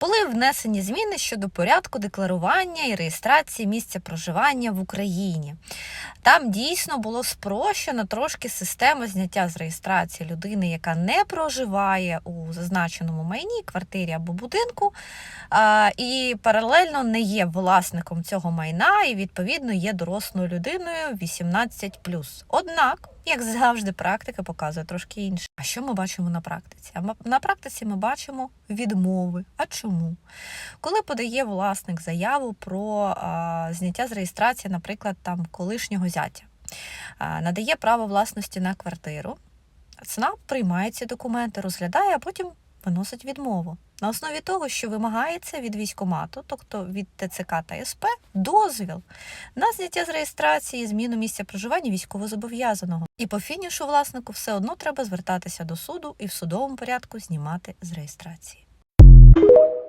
Були внесені зміни щодо порядку декларування і реєстрації місця проживання в Україні. Там дійсно було спрощено трошки систему зняття з реєстрації людини, яка не проживає у зазначеному майні, квартирі або будинку, і паралельно не є власником цього майна і відповідно є дорослою людиною 18+. Однак, як завжди, практика показує трошки інше. А що ми бачимо на практиці? На практиці ми бачимо відмови. А чому? Коли подає власник заяву про а, зняття з реєстрації, наприклад, там колишнього зятя, а, надає право власності на квартиру, ЦНАП приймає ці документи, розглядає, а потім виносить відмову. На основі того, що вимагається від військомату, тобто від ТЦК та СП, дозвіл на зняття з реєстрації, зміну місця проживання військовозобов'язаного. І по фінішу власнику все одно треба звертатися до суду і в судовому порядку знімати з реєстрації.